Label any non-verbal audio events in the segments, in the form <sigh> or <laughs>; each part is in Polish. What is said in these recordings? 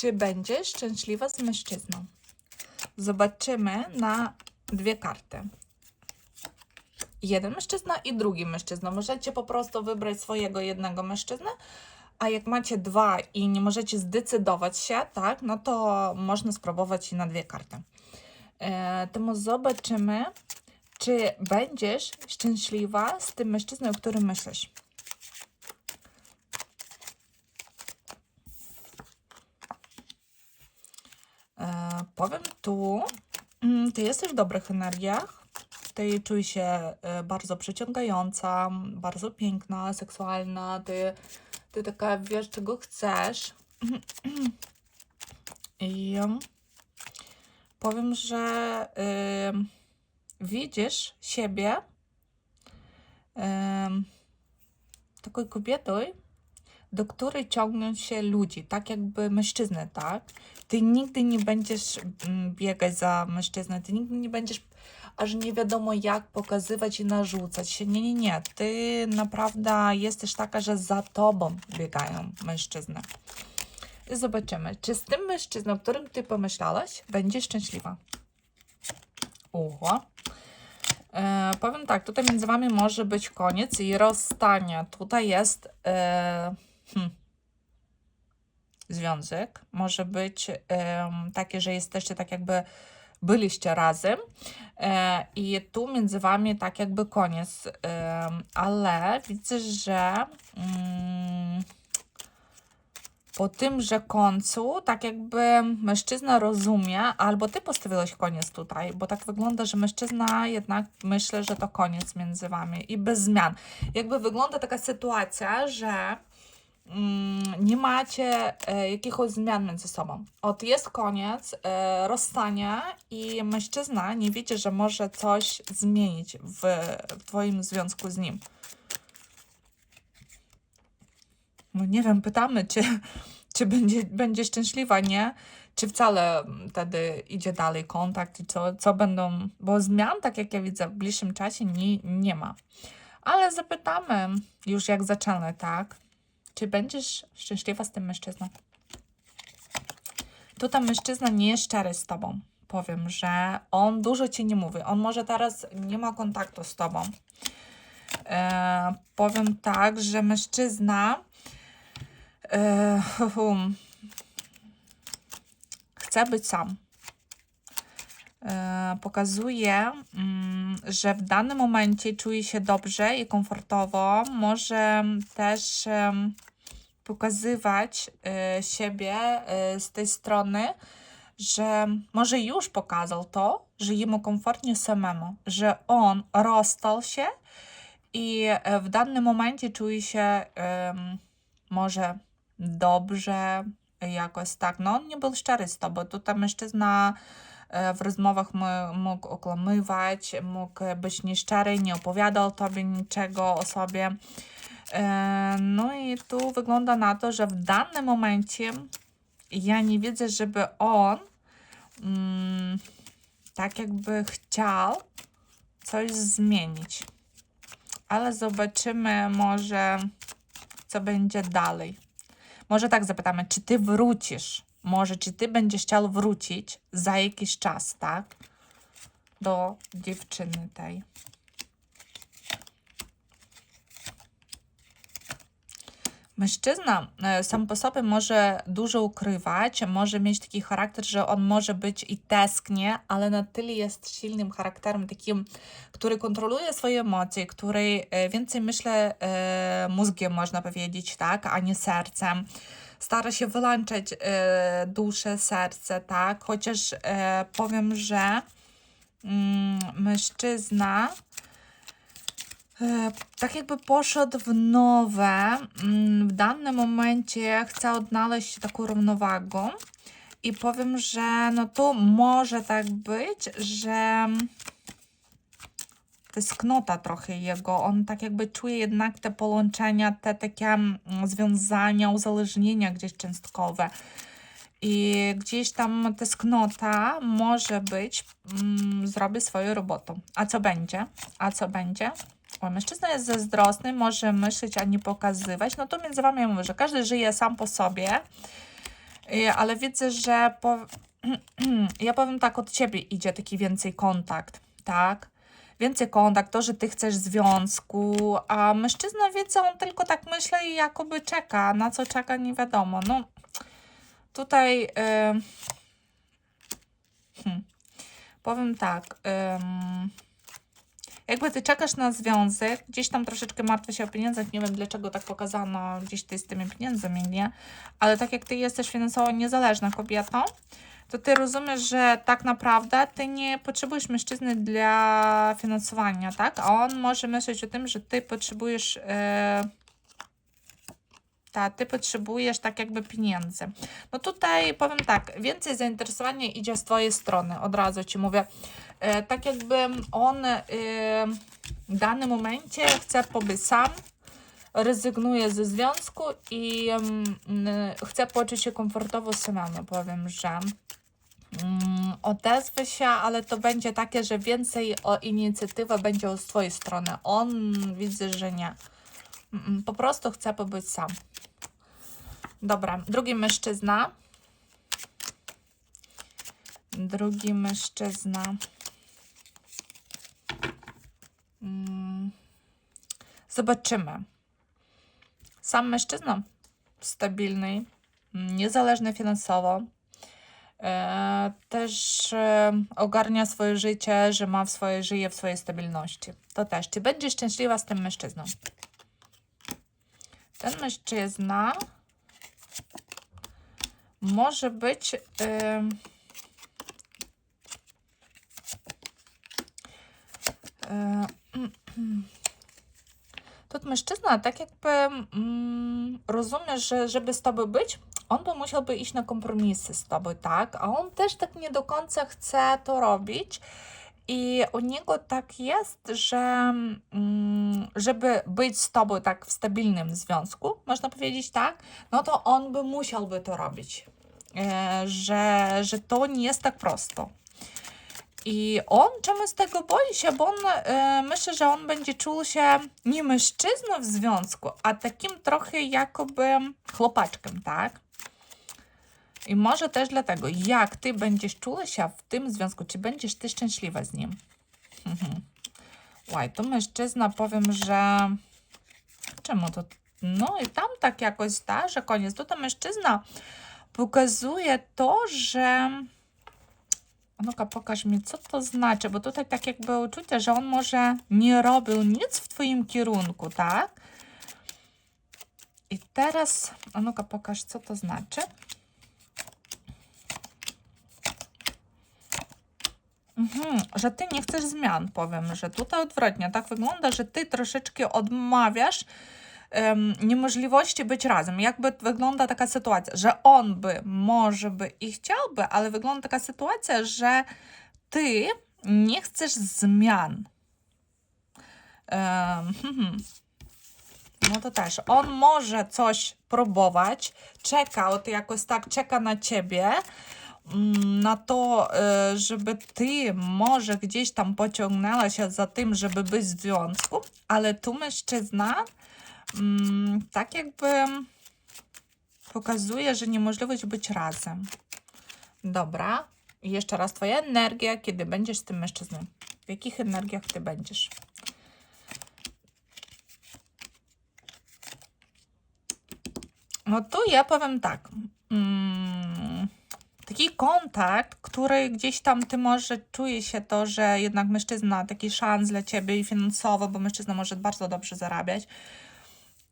czy będziesz szczęśliwa z mężczyzną? Zobaczymy na dwie karty. Jeden mężczyzna i drugi mężczyzna. Możecie po prostu wybrać swojego jednego mężczyznę, a jak macie dwa i nie możecie zdecydować się, tak, no to można spróbować i na dwie karty. E, temu zobaczymy, czy będziesz szczęśliwa z tym mężczyzną, o którym myślisz. E, powiem tu, mm, ty jesteś w dobrych energiach. Ty czujesz się e, bardzo przyciągająca, bardzo piękna, seksualna. Ty, ty taka wiesz, czego chcesz. <clears throat> I em, powiem, że em, widzisz siebie em, taką kobietą, do której ciągną się ludzi, tak jakby mężczyzny, tak? Ty nigdy nie będziesz mm, biegać za mężczyzną, ty nigdy nie będziesz aż nie wiadomo jak pokazywać i narzucać się. Nie, nie, nie. Ty naprawdę jesteś taka, że za tobą biegają mężczyzny. I zobaczymy, czy z tym mężczyzną, którym ty pomyślałaś, będziesz szczęśliwa. Ucho. E, powiem tak, tutaj między wami może być koniec i rozstanie. Tutaj jest e, hmm, związek. Może być takie, że jesteście tak jakby byliście razem e, i tu między wami tak jakby koniec. Ale widzę, że mm, po tymże końcu, tak jakby mężczyzna rozumie, albo ty postawiłeś koniec tutaj, bo tak wygląda, że mężczyzna jednak myślę, że to koniec między wami i bez zmian. Jakby wygląda taka sytuacja, że nie macie e, jakichś zmian między sobą. Od jest koniec, e, rozstanie i mężczyzna nie widzi, że może coś zmienić w, twoim związku z nim. No nie wiem, pytamy, czy, <laughs> czy będzie, będzie szczęśliwa, nie? Czy wcale wtedy idzie dalej kontakt i co, co będą, bo zmian, tak jak ja widzę, w bliższym czasie nie, nie ma. Ale zapytamy już jak zaczęły, tak? Czy będziesz szczęśliwa z tym mężczyzną? Tutaj mężczyzna nie jest szczery z tobą. Powiem, że on dużo ci nie mówi. On może teraz nie ma kontaktu z tobą. E, powiem tak, że mężczyzna e, hum, <laughs> chce być sam. E, pokazuje, mm, że w danym momencie czuje się dobrze i komfortowo. Może też pokazywać e, siebie e, z tej strony, że może już pokazał to, że jemu komfortnie samemu, że on rozstał się i w danym momencie czuje się może dobrze, jakoś tak. No on nie był szczery z tobą. Tutaj mężczyzna w rozmowach mógł okłamywać, mógł być nieszczery, nie opowiadał tobie niczego o sobie. E, No i tu wygląda na to, że w danym momencie ja nie widzę, żeby on mm, tak jakby chciał coś zmienić. Ale zobaczymy może, co będzie dalej. Może tak zapytamy, czy ty wrócisz? Może czy ty będziesz chciał wrócić za jakiś czas, tak? Do dziewczyny tej. Mężczyzna e, sam po sobie może dużo ukrywać, może mieć taki charakter, że on może być i tęsknie, ale na tyle jest silnym charakterem, takim, który kontroluje swoje emocje, który e, więcej myślę e, mózgiem, można powiedzieć, tak, a nie sercem. Stara się wyłączać e, duszę, serce, tak, chociaż e, powiem, że mm, mężczyzna E, tak jakby poszedł w nowe, mm, w danym momencie chce odnaleźć taką równowagę i powiem, że no tu może tak być, że tęsknota trochę jego, on tak jakby czuje jednak te połączenia, te takie mm, związania, uzależnienia gdzieś cząstkowe. I gdzieś tam tęsknota może być, mm, zrobi swoją robotę. A co będzie? A co będzie? O, mężczyzna jest zazdrosny, może myśleć, a nie pokazywać. No to między wami ja mówię, że każdy żyje sam po sobie. Ale widzę, że po... <clears throat> ja powiem tak, od ciebie idzie taki więcej kontakt, tak? Więcej kontakt, to, że ty chcesz związku, a mężczyzna wie, co on tylko tak myśli i jakoby czeka, na co czeka nie wiadomo. No, tutaj... Hmm. Powiem tak... Jakby ty czekasz na związek, gdzieś tam troszeczkę martwi się o pieniądzach, nie wiem dlaczego tak pokazano gdzieś ty z tymi pieniędzmi, nie? Ale tak jak ty jesteś finansowo niezależna kobietą, to ty rozumiesz, że tak naprawdę ty nie potrzebujesz mężczyzny dla finansowania, tak? A on może myśleć o tym, że ty potrzebujesz. Yy, ta, ty potrzebujesz tak jakby pieniędzy. No tutaj powiem tak, więcej zainteresowania idzie z twojej strony, od razu ci mówię. E, tak jakby on e, w danym momencie chce pobyć sam, rezygnuje ze związku i mm, chce poczuć się komfortowo samemu, powiem, że mm, odezwę się, ale to będzie takie, że więcej o inicjatywę będzie z twojej strony. On widzę, że nie. Po prostu chce pobyć sam. Dobra, drugi mężczyzna. Drugi mężczyzna. Mm. Zobaczymy. Sam mężczyzna stabilny, niezależny finansowo. E, też e, ogarnia swoje życie, że ma w swojej żyje w swojej stabilności. To też. Czy będzie szczęśliwa z tym mężczyzną? Ten mężczyzna może być. Yy, Тут mężczyzna tak jakby mm, rozumie, że żeby z tobą być, on by musiałby iść na kompromisy z tobą, tak? A on też tak nie do końca chce to robić. I u niego tak jest, że mm, żeby być z tobą tak w stabilnym związku, można powiedzieć tak, no to on by musiałby to robić. E, że, że to nie jest tak prosto. I on czemu z tego boi się, bo on e, myślę, że on będzie czuł się nie mężczyzną w związku, a takim trochę jakoby chłopaczkiem, tak? I może też dlatego, jak ty będziesz czula się w tym związku, czy będziesz ty szczęśliwa z nim? Mhm. Łaj, to mężczyzna powiem, że czemu to? No i tam tak jakoś da, że koniec. To mężczyzna pokazuje to, że Onuka, pokaż mi, co to znaczy, bo tutaj tak jakby uczucie, że on może nie robił nic w Twoim kierunku, tak? I teraz, Onuka, pokaż, co to znaczy. Mhm, że ty nie chcesz zmian, powiem, że tutaj odwrotnie. Tak wygląda, że ty troszeczkę odmawiasz um, niemożliwości być razem. Jakby wygląda taka sytuacja, że on by, może by i chciałby, ale wygląda taka sytuacja, że ty nie chcesz zmian. Um, <laughs> no to też. On może coś próbować, czeka, od jakoś tak czeka na ciebie, mm, na to, e, żeby ty może gdzieś tam pociągnęła się za tym, żeby być w związku, ale tu mężczyzna mm, tak jakby pokazuje, że niemożliwość być razem. Dobra. I jeszcze raz Twoja energia, kiedy będziesz z tym mężczyzną. W jakich energiach Ty będziesz? No tu ja powiem tak. Mm, taki kontakt, który gdzieś tam ty może czuje się to, że jednak mężczyzna taki szans dla ciebie i finansowo, bo mężczyzna może bardzo dobrze zarabiać,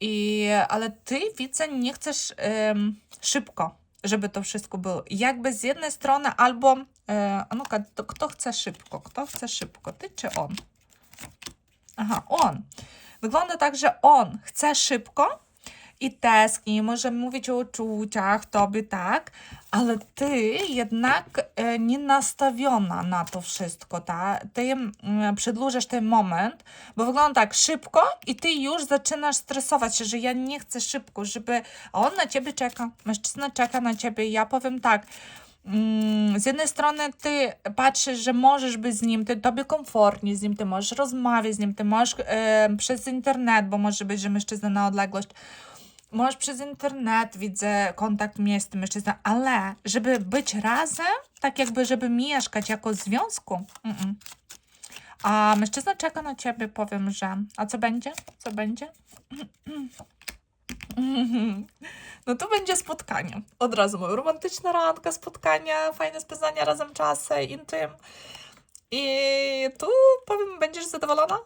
i, ale ty widzę, nie chcesz um, szybko, żeby to wszystko było. Jakby z jednej strony albo, to kto chce szybko? Kto chce szybko? Ty czy on? Aha, on. Wygląda tak, że on chce szybko, i tęskni, może mówić o uczuciach, tobie tak, ale ty jednak e, nie nastawiona na to wszystko, tak? Ty mm, przedłużasz ten moment, bo wygląda tak szybko i ty już zaczynasz stresować się, że ja nie chcę szybko, żeby... A on na ciebie czeka, mężczyzna czeka na ciebie ja powiem tak, mm, z jednej strony ty patrzysz, że możesz być z nim, ty tobie komfortnie z nim, ty możesz rozmawiać z nim, ty możesz e, przez internet, bo może być, że mężczyzna na odległość, Możesz przez internet, widzę, kontakt mieć z tym mężczyzną, ale żeby być razem, tak jakby, żeby mieszkać jako związku. Mm-mm. A mężczyzna czeka na ciebie, powiem, że. A co będzie? Co będzie? <clears throat> No to będzie spotkanie. Od razu mówię, romantyczna randka, spotkania, fajne spędzania razem czasy, intym. I tu powiem, będziesz zadowolona?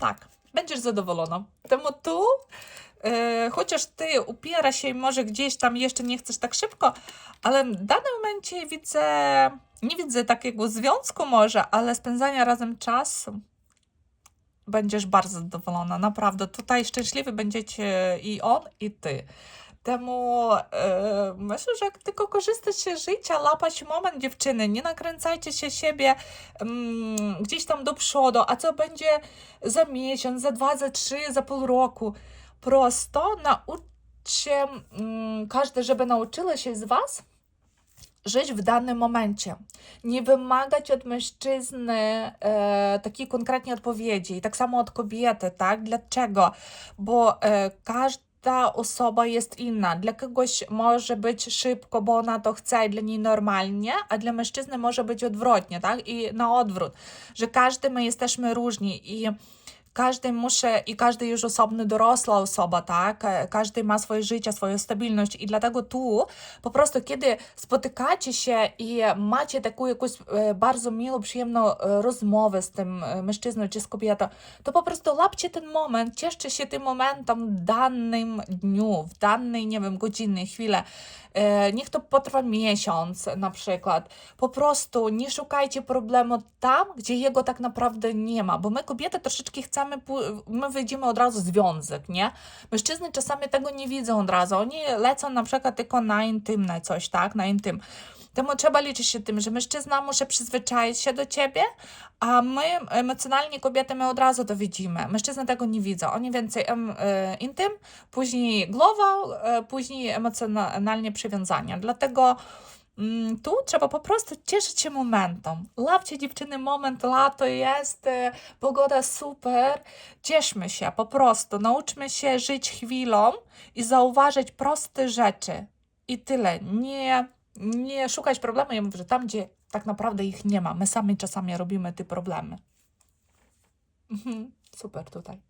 Tak, będziesz zadowolona. Temu tu, e, chociaż ty upiera się i może gdzieś tam jeszcze nie chcesz tak szybko, ale w danym momencie widzę, nie widzę takiego związku może, ale spędzania razem czasu będziesz bardzo zadowolona, naprawdę. Tutaj szczęśliwy będziecie i on, i ty. Temu e, myślę, że jak tylko korzystasz się z życia, lapać moment dziewczyny, nie nakręcajcie się siebie mm, gdzieś tam do przodu, a co będzie za miesiąc, za dwa, za trzy, za pół roku. Prosto nauczcie mm, każde, żeby nauczyła się z was żyć w danym momencie. Nie wymagać od mężczyzny e, takiej konkretnej odpowiedzi. I tak samo od kobiety, tak? Dlaczego? Bo e, każda osoba jest inna. Dla kogoś może być szybko, bo ona to chce i dla niej normalnie, a dla mężczyzny może być odwrotnie, tak? I na odwrót, że każdy my jesteśmy różni i każdy muszę i każdy już osobny dorosła osoba, tak? E, Każdy ma swoje życie, swoją stabilność i dlatego tu po prostu kiedy spotykacie się i macie taką jakąś e, bardzo miłą, przyjemną e, rozmowę z tym mężczyzną czy z kobietą, to po prostu lapcie ten moment, cieszcie się tym momentem w danym dniu, w danej, nie wiem, godzinie, chwilę. E, Niech to potrwa miesiąc na przykład. Po prostu nie szukajcie problemu tam, gdzie jego tak naprawdę nie ma, bo my kobiety troszeczkę chcemy, my widzimy od razu związek, nie? Mężczyzny czasami tego nie widzą od razu, oni lecą na przykład tylko na intymne coś, tak? Na intym. Temu trzeba liczyć się tym, że mężczyzna musi przyzwyczaić się do ciebie, a my emocjonalnie kobiety my od razu to widzimy. Mężczyzny tego nie widzą. Oni więcej em, e, intym, później głowa, e, później emocjonalnie przywiązania. Dlatego tu trzeba po prostu cieszyć się momentem. Lapcie dziewczyny moment, lato jest, e, pogoda super. Cieszmy się po prostu. Nauczmy się żyć chwilą i zauważyć proste rzeczy. I tyle. Nie, nie szukać problemu. Ja mówię, że tam, gdzie tak naprawdę ich nie ma, my sami czasami robimy te problemy. Mhm, super tutaj.